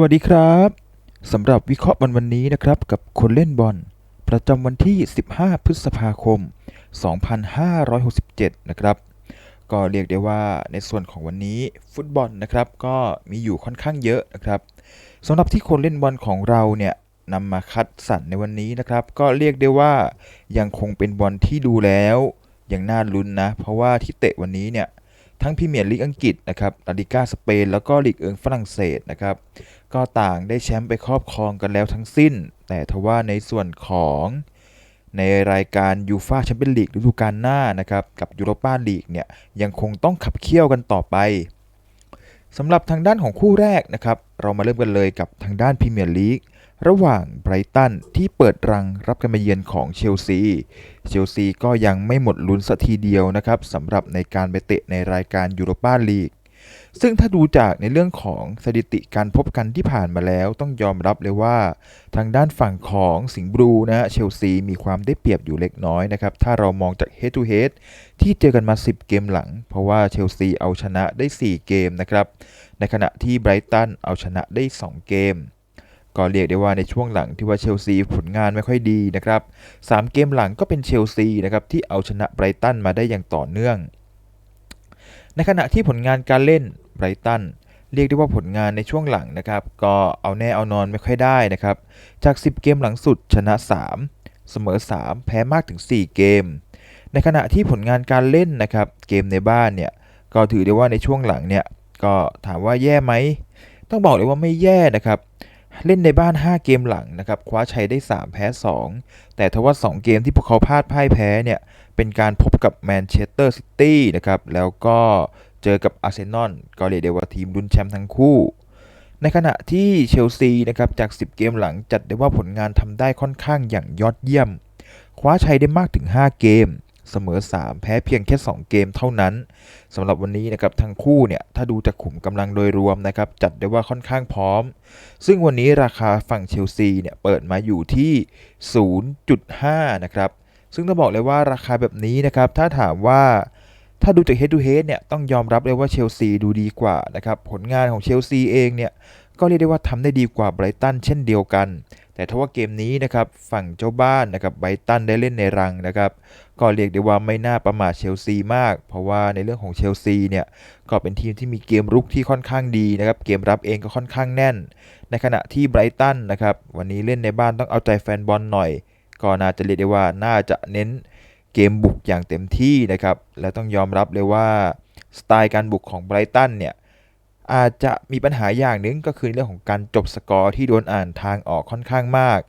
วัสดีครับสำหรับวิเคราะห์วันวันนี้นะครับกับคนเล่นบอล ประจำวันที่ 15 พฤษภาคม 2567 นะครับก็เรียกได้ว่าในส่วนของวันนี้ฟุตบอลนะครับก็มีอยู่ค่อนข้างเยอะนะครับสำหรับที่คนเล่นบอลของเราเนี่ยนำมาคัดสรรในวันนี้นะครับ ก็เรียกได้ว่ายังคงเป็นบอลที่ดูแล้วยังน่าลุ้นนะ เพราะว่าที่เตะวันนี้เนี่ย ทั้งพรีเมียร์ลีกอังกฤษนะครับลาลิก้าสเปน แล้วก็ลีกเอิงฝรั่งเศสนะครับ ก็ต่างได้แชมป์ไปครอบครองกันแล้วทั้งสิ้น แต่ทว่าในส่วนของในรายการยูฟาแชมเปี้ยนลีกฤดูกาลหน้านะครับ กับยูโรปาลีกเนี่ยยังคงต้องขับเคี่ยวกันต่อไปสำหรับทางด้านของคู่แรกนะครับ เรามาเริ่มกันเลยกับทางด้านพรีเมียร์ลีก ระหว่างไบรตันที่เปิดรังรับการมาเยือนของเชลซี เชลซีก็ยังไม่หมดลุ้นสักทีเดียวนะครับสำหรับในการไปเตะในรายการยูโรปาลีก ซึ่งถ้าดูจากในเรื่องของสถิติการพบกันที่ผ่านมาแล้ว ต้องยอมรับเลยว่า ทางด้านฝั่งของสิงห์บลูนะฮะเชลซีมีความได้เปรียบอยู่เล็กน้อยนะครับ ถ้าเรามองจาก head to head ที่เจอกันมา 10 เกมหลัง เพราะว่าเชลซีเอาชนะได้ 4 เกมนะครับ ในขณะที่ไบรตันเอาชนะได้ 2 เกม ก็เรียกได้ว่าในช่วงหลังที่ว่าเชลซีผลงานไม่ค่อยดีนะครับ3เกมหลังก็เป็นเชลซีนะครับที่เอาชนะไบรตันมาได้อย่างต่อเนื่อง ในขณะที่ผลงานการเล่นไบรตันเรียกได้ว่าผลงานในช่วงหลังนะครับ ก็เอาแน่เอานอนไม่ค่อยได้นะครับ จาก 10 เกมหลังสุดชนะ 3 เสมอ 3 แพ้มากถึง 4 เกม ในขณะที่ผลงานการเล่นนะครับเกมในบ้านเนี่ยก็ถือได้ว่าในช่วงหลังเนี่ยก็ถามว่าแย่ไหมต้องบอกเลยว่าไม่แย่นะครับ เล่นในบ้าน 5 เกมหลังนะครับคว้าชัยได้ 3 แพ้ 2 แต่ทว่า 2 เกมที่พวกเขาพลาดพ่ายแพ้เนี่ยเป็นการพบกับแมนเชสเตอร์ซิตี้นะครับแล้วก็เจอกับอาร์เซนอลก็เรียกได้ว่าทีมลุ้นแชมป์ทั้งคู่ ในขณะที่เชลซีนะครับจาก 10 เกมหลังจัดได้ว่าผลงานทำได้ค่อนข้างอย่างยอดเยี่ยม คว้าชัยได้มากถึง 5 เกม เสมอ 3 แพ้เพียงแค่ 2 เกมเท่านั้นสำหรับวันนี้นะครับทั้งคู่เนี่ยถ้าดูจากขุมกำลังโดยรวมนะครับจัดได้ว่าค่อนข้างพร้อม ซึ่งวันนี้ราคาฝั่งเชลซีเนี่ยเปิดมาอยู่ที่ 0.5 นะครับ ซึ่งต้องบอกเลยว่าราคาแบบนี้นะครับถ้าถามว่าถ้าดูจาก head to head เนี่ยต้องยอมรับเลยว่าเชลซีดูดีกว่านะครับผลงานของเชลซีเองเนี่ย ก็เรียกได้ว่าทำได้ดีกว่าไบรตันเช่นเดียวกัน แต่ถ้าว่าเกมนี้นะครับฝั่งเจ้าบ้านนะครับไบรตันได้เล่นในรังนะครับก็เรียกได้ว่าไม่น่าประมาทเชลซีมาก เพราะว่าในเรื่องของเชลซีเนี่ยก็เป็นทีมที่มีเกมรุกที่ค่อนข้างดีนะครับเกมรับเองก็ค่อนข้างแน่น ในขณะที่ไบรตันนะครับวันนี้เล่นในบ้านต้องเอาใจแฟนบอลหน่อย ก็น่าจะเรียกได้ว่าน่าจะเน้นเกมบุกอย่างเต็มที่นะครับและต้องยอมรับเลยว่าสไตล์การบุกของไบรตันเนี่ย อาจจะมีปัญหาอย่างหนึ่งก็คือเรื่องของการจบสกอร์ที่โดนอ่านทางออกค่อนข้างมาก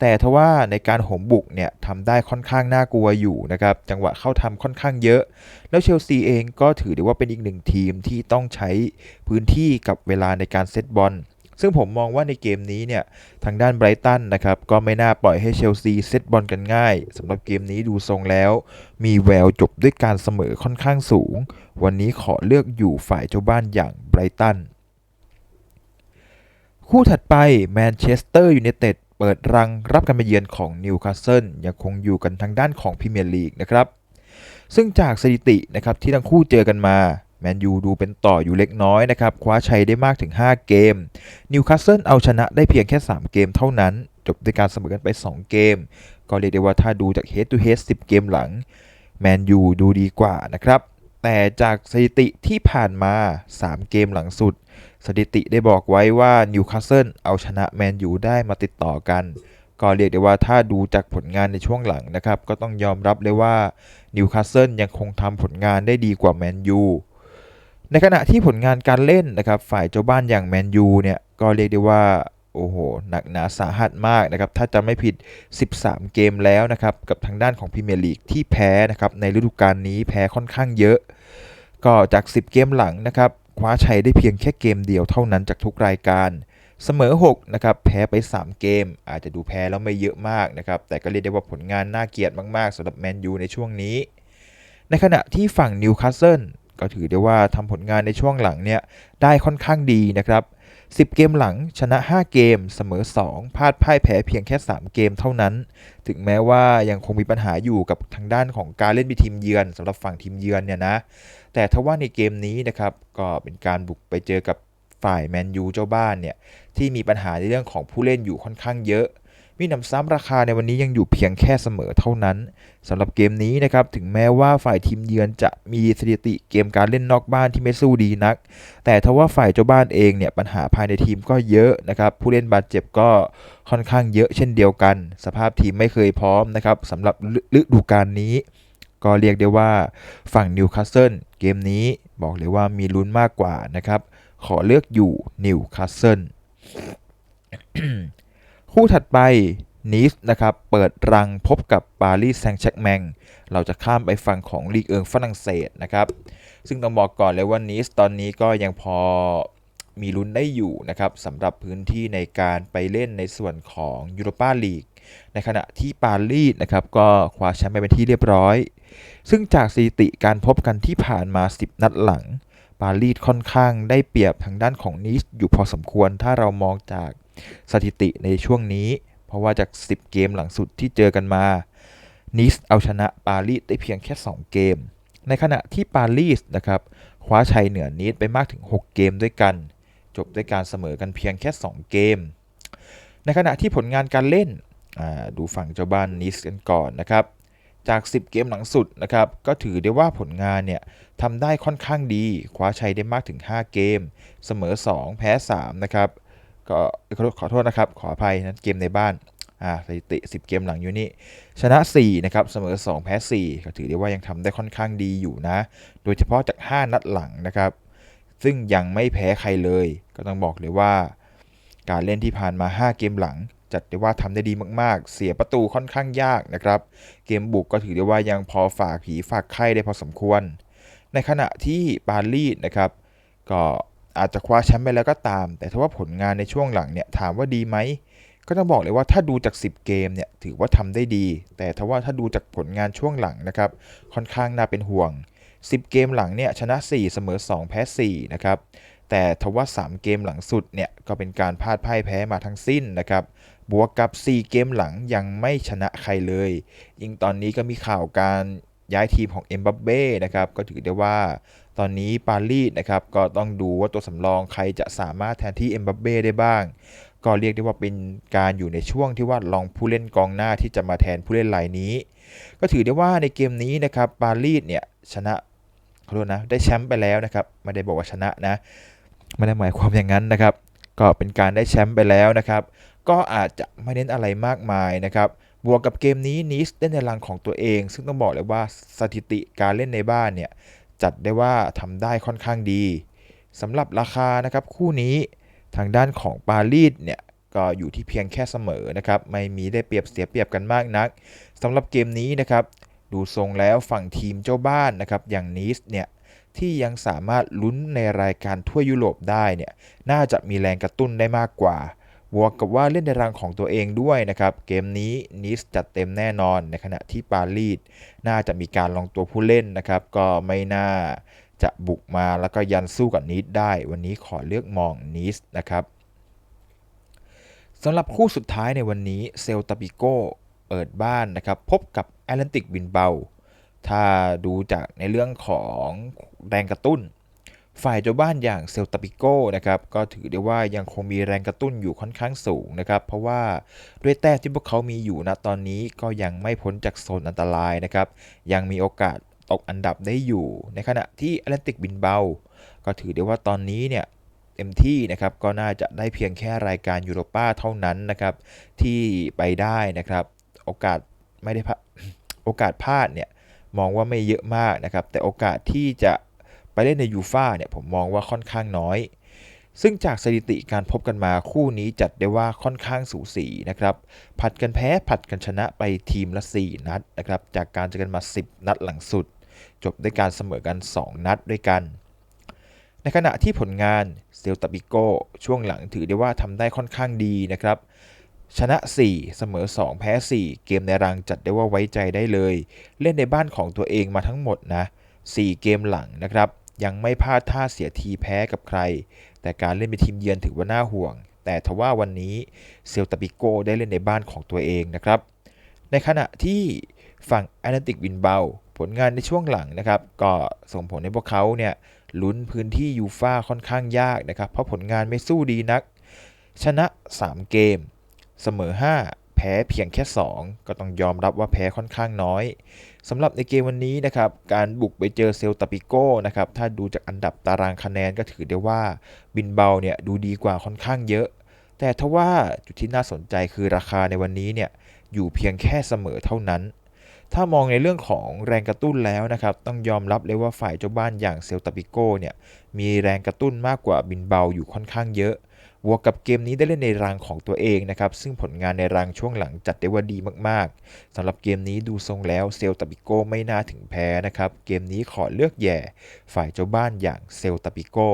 แต่ทว่าในการโหมบุกเนี่ยทำได้ค่อนข้างน่ากลัวอยู่นะครับจังหวะเข้าทำค่อนข้างเยอะ แล้วเชลซีเองก็ถือได้ว่าเป็นอีกหนึ่งทีมที่ต้องใช้พื้นที่กับเวลาในการเซตบอล ซึ่งผมมองว่าในเกมนี้เนี่ยทางด้านไบรตันนะครับก็ไม่น่าปล่อยให้เชลซีเซตบอลกันง่ายสำหรับเกมนี้ดูทรงแล้ว มีแววจบด้วยการเสมอค่อนข้างสูง วันนี้ขอเลือกอยู่ฝ่ายเจ้าบ้านอย่างไบรตันคู่ถัดไปแมนเชสเตอร์ยูไนเต็ดเปิดรังรับการมาเยือนของนิวคาสเซิลยังคงอยู่กันทางด้านของพรีเมียร์ลีกนะครับซึ่งจากสถิตินะครับที่ทั้งคู่เจอกันมา แมนยูดูเป็นต่ออยู่เล็กน้อยนะครับ คว้าชัยได้มากถึง 5 เกม นิวคาสเซิลเอาชนะได้เพียงแค่ 3 เกมเท่านั้น จบด้วยการเสมอกันไป 2 เกม ก็เรียกได้ว่าถ้าดูจาก head to head 10 เกมหลัง แมนยูดูดีกว่านะครับ แต่จากสถิติที่ผ่านมา 3 เกมหลังสุด สถิติได้บอกไว้ว่านิวคาสเซิลเอาชนะแมนยูได้มาติดต่อกันก็เรียกได้ว่าถ้าดูจากผลงานในช่วงหลังนะครับ ก็ต้องยอมรับเลยว่านิวคาสเซิลยังคงทำผลงานได้ดีกว่าแมนยู ในขณะที่ผลงานการเล่นนะครับฝ่ายเจ้าบ้านอย่างแมนยูเนี่ยก็เรียกได้ว่าโอ้โหหนักหนาสาหัสมากนะครับถ้าจะไม่ผิด 13 เกมแล้วนะครับกับทางด้านของพรีเมียร์ลีกที่แพ้นะครับในฤดูกาลนี้แพ้ค่อนข้างเยอะ ก็จาก 10 เกมหลังนะครับคว้าชัยได้เพียงแค่เกมเดียวเท่านั้นจากทุกรายการเสมอ6นะครับแพ้ไป 3 เกม อาจจะดูแพ้แล้วไม่เยอะมากนะครับแต่ก็เรียกได้ว่าผลงานน่าเกลียดมากๆสำหรับแมนยูในช่วงนี้ ในขณะที่ฝั่งนิวคาสเซิล ก็ถือได้ว่าทำผลงานในช่วงหลังเนี่ยได้ค่อนข้างดีนะครับ 10 เกมหลังชนะ 5 เกม เสมอ 2พลาดพ่ายแพ้เพียงแค่ 3 เกมเท่านั้น ถึงแม้ว่ายังคงมีปัญหาอยู่กับทางด้านของการเล่นเป็นทีมเยือนสำหรับฝั่งทีมเยือนเนี่ยนะ แต่ทว่าในเกมนี้นะครับก็เป็นการบุกไปเจอกับฝ่ายแมนยูเจ้าบ้านเนี่ยที่มีปัญหาในเรื่องของผู้เล่นอยู่ค่อนข้างเยอะ มีหนำซ้ำราคาในวันนี้ยังอยู่เพียงแค่เสมอเท่านั้นสำหรับเกมนี้นะครับถึงแม้ว่าฝ่ายทีมเยือนจะมีสถิติเกมการเล่นนอกบ้านที่ไม่สู้ดีนัก แต่ทว่าฝ่ายเจ้าบ้านเองเนี่ยปัญหาภายในทีมก็เยอะนะครับผู้เล่นบาดเจ็บก็ค่อนข้างเยอะเช่นเดียวกัน สภาพทีมไม่เคยพร้อมนะครับสำหรับฤดูกาลนี้ ก็เรียกได้ว่าฝั่งนิวคาสเซิลเกมนี้บอกเลยว่ามีลุ้นมากกว่านะครับขอเลือกอยู่นิวคาสเซิล คู่ถัดไปนีสนะครับเปิดรังพบกับปารีสแซงต์แชร์กแมงเราจะข้ามไปฝั่งของลีกเอิงฝรั่งเศสนะครับซึ่งต้องบอกก่อนเลยว่านีสตอนนี้ก็ยังพอมีลุ้นได้อยู่นะครับสำหรับพื้นที่ในการไปเล่นในส่วนของยูโรปาลีกในขณะที่ปารีสนะครับก็คว้าแชมป์ไปเป็นที่เรียบร้อย ซึ่งจากสถิติการพบกันที่ผ่านมา 10 นัดหลัง ปารีสค่อนข้างได้เปรียบทางด้านของนีสอยู่พอสมควรถ้าเรามองจาก สถิติในช่วงนี้ เพราะว่าจาก 10 เกมหลังสุดที่เจอกันมานีสเอาชนะปารีสได้เพียงแค่ 2 เกม ในขณะที่ปารีสนะครับคว้าชัยเหนือนีสไปมากถึง 6 เกมด้วยกัน จบด้วยการเสมอกันเพียงแค่ 2 เกม ในขณะที่ผลงานการเล่นดูฝั่งเจ้าบ้านนีสกันก่อนนะครับจาก 10 เกมหลังสุดนะครับก็ถือได้ว่าผลงานเนี่ยทำได้ค่อนข้างดี คว้าชัยได้มากถึง 5 เกม เสมอ 2 แพ้ 3 นะครับ ก็ขอโทษนะครับ ขออภัยนะเกมในบ้านอ่าสถิติ 10 เกมหลังอยู่นี่ชนะ 4 นะครับ เสมอ 2 แพ้ 4 ก็ถือได้ว่ายังทำได้ค่อนข้างดีอยู่นะ โดยเฉพาะจาก 5 นัดหลังนะครับ ซึ่งยังไม่แพ้ใครเลย ก็ต้องบอกเลยว่า การเล่นที่ผ่านมา 5 เกมหลัง จัดได้ว่าทำได้ดีมากๆ เสียประตูค่อนข้างยากนะครับ เกมบุกก็ถือได้ว่ายังพอฝากผีฝากไข้ได้พอสมควร ในขณะที่ปารีสนะครับ ก็ อาจจะคว้าแชมป์ไปแล้วก็ตาม แต่ถ้าว่าผลงานในช่วงหลังเนี่ยถามว่าดีไหม ก็ต้องบอกเลยว่าถ้าดูจาก 10 เกมเนี่ยถือว่าทำได้ดี แต่ถ้าว่าถ้าดูจากผลงานช่วงหลังนะครับค่อนข้างน่าเป็นห่วง 10 เกมหลังเนี่ยชนะ 4 เสมอ 2 แพ้4นะครับแต่ทว่า 3 เกมหลังสุดเนี่ยก็เป็นการพลาดพ่ายแพ้มาทั้งสิ้นนะครับ บวกกับ 4 เกมหลังยังไม่ชนะใครเลย ยิ่งตอนนี้ก็มีข่าวการย้ายทีมของเอ็มบัปเบ้นะครับ ก็ถือได้ว่า ตอนนี้ปารีสนะครับก็ต้องดูว่าตัวสำรองใครจะสามารถแทนที่เอ็มบัปเบ้ได้บ้าง ก็เรียกได้ว่าเป็นการอยู่ในช่วงที่ว่าลองผู้เล่นกองหน้าที่จะมาแทนผู้เล่นรายนี้ ก็ถือได้ว่าในเกมนี้นะครับปารีสเนี่ยชนะเขอโทษนะได้แชมป์ไปแล้วนะครับไม่ได้บอกว่าชนะนะไม่ได้หมายความอย่างนั้นนะครับ ก็เป็นการได้แชมป์ไปแล้วนะครับ ก็อาจจะไม่เน้นอะไรมากมายนะครับบวกกับเกมนี้นิสเล่นในรังของตัวเอง ซึ่งต้องบอกเลยว่าสถิติการเล่นในบ้านเนี่ย จัดได้ว่าทำได้ค่อนข้างดีสำหรับราคานะครับคู่นี้ทางด้านของปารีสเนี่ยก็อยู่ที่เพียงแค่เสมอนะครับไม่มีได้เปรียบเสียเปรียบกันมากนักสำหรับเกมนี้นะครับดูทรงแล้วฝั่งทีมเจ้าบ้านนะครับอย่างนิสเนี่ยที่ยังสามารถลุ้นในรายการทั่วยุโรปได้เนี่ยน่าจะมีแรงกระตุ้นได้มากกว่า บวกกับว่าเล่นในรังของตัวเองด้วยนะครับ เกมนี้นิสจัดเต็มแน่นอน ในขณะที่ปารีสน่าจะมีการลองตัวผู้เล่นนะครับ ก็ไม่น่าจะบุกมาแล้วก็ยันสู้กับนิสได้ วันนี้ขอเลือกมองนิสนะครับสำหรับคู่สุดท้ายในวันนี้เซลตาปิโกเปิดบ้านนะครับพบกับแอตแลนติกบินเบาถ้าดูจากในเรื่องของแรงกระตุ้น ฝ่ายเจ้าบ้านอย่างเซลตาปิโกนะครับก็ถือได้ว่ายังคงมีแรงกระตุ้นอยู่ค่อนข้างสูงนะครับเพราะว่าด้วยแต้มที่พวกเขามีอยู่ณตอนนี้ก็ยังไม่พ้นจากโซนอันตรายนะครับยังมีโอกาสตกอันดับได้อยู่ ในขณะที่แอตแลนติกบินเบา ก็ถือได้ว่าตอนนี้เนี่ยเต็มที่นะครับก็น่าจะได้เพียงแค่รายการยูโรป้าเท่านั้นนะครับที่ไปได้นะครับโอกาสไม่ได้โอกาสพลาดเนี่ยมองว่าไม่เยอะมากนะครับแต่โอกาสที่จะ ไปเล่นในยูฟ่าเนี่ยผมมองว่าค่อนข้างน้อย ซึ่งจากสถิติการพบกันมาคู่นี้จัดได้ว่าค่อนข้างสูสีนะครับผัดกันแพ้ผัดกันชนะไปทีมละ 4 นัดนะครับจากการเจอกันมา 10 นัดหลังสุด จบด้วยการเสมอกัน 2 นัดด้วยกันในขณะที่ผลงานเซลตาบิโกช่วงหลังถือได้ว่าทำได้ค่อนข้างดีนะครับ ชนะ 4 เสมอ 2 แพ้ 4 เกมในรังจัดได้ว่าไว้ใจได้เลย เล่นในบ้านของตัวเองมาทั้งหมดนะ 4 เกมหลังนะครับ ยังไม่พลาดท่าเสียทีแพ้กับใคร แต่การเล่นเป็นทีมเยือนถือว่าน่าห่วง แต่ทว่าวันนี้เซลตาบิโกได้เล่นในบ้านของตัวเองนะครับ ในขณะที่ฝั่งแอตแลนติกวินเบลผลงานในช่วงหลังนะครับ ก็ส่งผลให้พวกเขาเนี่ยลุ้นพื้นที่ยูฟ่าค่อนข้างยากนะครับ เพราะผลงานไม่สู้ดีนัก ชนะ 3 เกม เสมอ 5 แพ้เพียงแค่ 2 ก็ต้องยอมรับว่าแพ้ค่อนข้างน้อย สำหรับในเกมวันนี้นะครับการบุกไปเจอเซลตาปิโก้นะครับถ้าดูจากอันดับตารางคะแนนก็ถือได้ว่าบินเบาเนี่ยดูดีกว่าค่อนข้างเยอะ แต่ทว่าจุดที่น่าสนใจคือราคาในวันนี้เนี่ยอยู่เพียงแค่เสมอเท่านั้น ถ้ามองในเรื่องของแรงกระตุ้นแล้วนะครับต้องยอมรับเลยว่าฝ่ายเจ้าบ้านอย่างเซลตาปิโก้เนี่ยมีแรงกระตุ้นมากกว่าบินเบาอยู่ค่อนข้างเยอะ บวกกับเกมนี้ได้เล่นในรังของตัวเองนะครับ ซึ่งผลงานในรังช่วงหลังจัดได้ว่าดีมากๆสำหรับเกมนี้ดูทรงแล้วเซลตาปิโก้ไม่น่าถึงแพ้นะครับ เกมนี้ขอเลือกแย่ฝ่ายเจ้าบ้านอย่างเซลตาปิโก้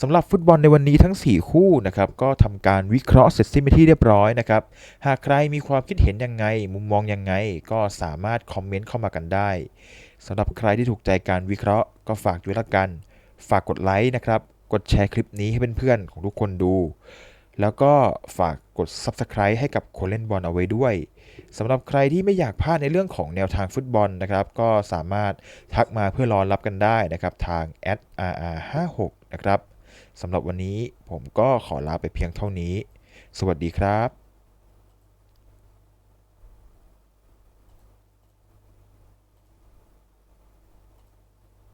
สำหรับฟุตบอลในวันนี้ทั้ง 4 คู่นะครับก็ทำการวิเคราะห์เสร็จสิ้นไปที่เรียบร้อยนะครับ หากใครมีความคิดเห็นยังไง มุมมองยังไง ก็สามารถคอมเมนต์เข้ามากันได้สำหรับใครที่ถูกใจการวิเคราะห์ก็ฝากด้วยละกัน ฝากกดไลค์นะครับ กดแชร์คลิปนี้ให้เพื่อนๆของทุกคนดู แล้วก็ฝากกด Subscribe ให้กับคนเล่นบอลเอาไว้ด้วยสำหรับใครที่ไม่อยากพลาดในเรื่องของแนวทางฟุตบอลนะครับ ก็สามารถทักมาเพื่อรอรับกันได้นะครับทาง @rr56 นะครับสำหรับวันนี้ผมก็ขอลาไปเพียงเท่านี้ สวัสดีครับ